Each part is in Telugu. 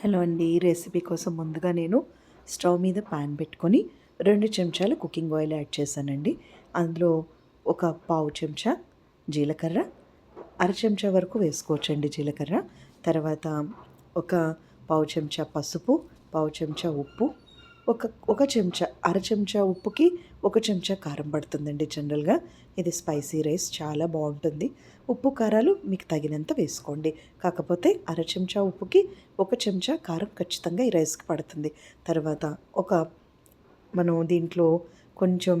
హలో అండి ఈ రెసిపీ కోసం ముందుగా నేను స్టవ్ మీద పాన్ పెట్టుకొని రెండు చెంచాల కుకింగ్ ఆయిల్ యాడ్ చేశానండి. అందులో ఒక పావు చెంచా జీలకర్ర అర చెంచా వరకు వేసుకోవచ్చండి జీలకర్ర. తర్వాత ఒక పావు చెంచా పసుపు పావు చెంచా ఉప్పు ఒక ఒక చెంచా అర చెంచా ఉప్పుకి ఒక చెంచా కారం పడుతుందండి జనరల్గా. ఇది స్పైసీ రైస్ చాలా బాగుంటుంది. ఉప్పు కారాలు మీకు తగినంత వేసుకోండి. కాకపోతే అర చెంచా ఉప్పుకి ఒక చెంచా కారం ఖచ్చితంగా ఈ రైస్కి పడుతుంది. తర్వాత ఒక మనం దీంట్లో కొంచెం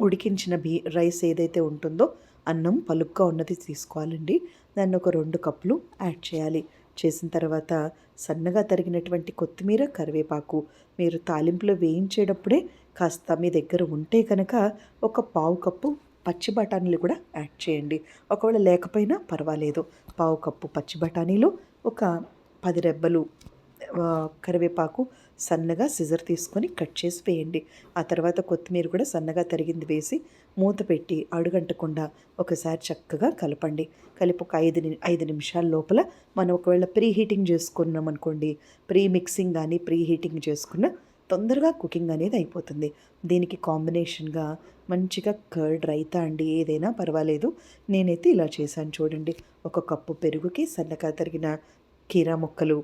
ఉడికించిన బీ రైస్ ఏదైతే ఉంటుందో అన్నం పలుగ్గా ఉన్నది తీసుకోవాలండి. దాన్ని ఒక రెండు కప్పులు యాడ్ చేయాలి. చేసిన తర్వాత సన్నగా తరిగినటువంటి కొత్తిమీర కరివేపాకు మీరు తాలింపులో వేయించేటప్పుడే కాస్త మీ దగ్గర ఉంటే కనుక ఒక పావు కప్పు పచ్చి బఠానీలు కూడా యాడ్ చేయండి. ఒకవేళ లేకపోయినా పర్వాలేదు. పావు కప్పు పచ్చి బఠానీలు ఒక పది రెబ్బలు కరివేపాకు సన్నగా సిజర్ తీసుకొని కట్ చేసి వేయండి. ఆ తర్వాత కొత్తిమీర కూడా సన్నగా తరిగింది వేసి మూత పెట్టి అడుగంటకుండా ఒకసారి చక్కగా కలపండి. కలిపి ఒక ఐదు ఐదు నిమిషాల లోపల మనం ఒకవేళ ప్రీ హీటింగ్ చేసుకున్నాం అనుకోండి ప్రీ మిక్సింగ్ కానీ ప్రీ హీటింగ్ చేసుకున్న తొందరగా కుకింగ్ అనేది అయిపోతుంది. దీనికి కాంబినేషన్గా మంచిగా కర్డ్ రైతా అండి ఏదైనా పర్వాలేదు. నేనైతే ఇలా చేశాను చూడండి. ఒక కప్పు పెరుగుకి సన్నగా తరిగిన కీరా ముక్కలు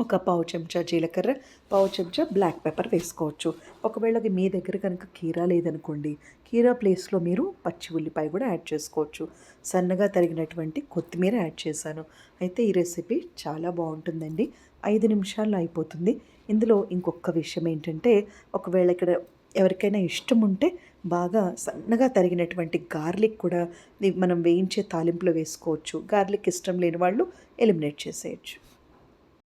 ఒక పావు చెంచా జీలకర్ర పావు చెంచా బ్లాక్ పెప్పర్ వేసుకోవచ్చు. ఒకవేళ అది మీ దగ్గర కనుక కీరా లేదనుకోండి కీరా ప్లేస్లో మీరు పచ్చి ఉల్లిపాయ కూడా యాడ్ చేసుకోవచ్చు. సన్నగా తరిగినటువంటి కొత్తిమీర యాడ్ చేశాను. అయితే ఈ రెసిపీ చాలా బాగుంటుందండి. ఐదు నిమిషాల్లో అయిపోతుంది. ఇందులో ఇంకొక విషయం ఏంటంటే ఒకవేళ ఇక్కడ ఎవరికైనా ఇష్టం ఉంటే బాగా సన్నగా తరిగినటువంటి గార్లిక్ కూడా మనం వేయించే తాలింపులో వేసుకోవచ్చు. గార్లిక్ ఇష్టం లేని వాళ్ళు ఎలిమినేట్ చేసేయచ్చు.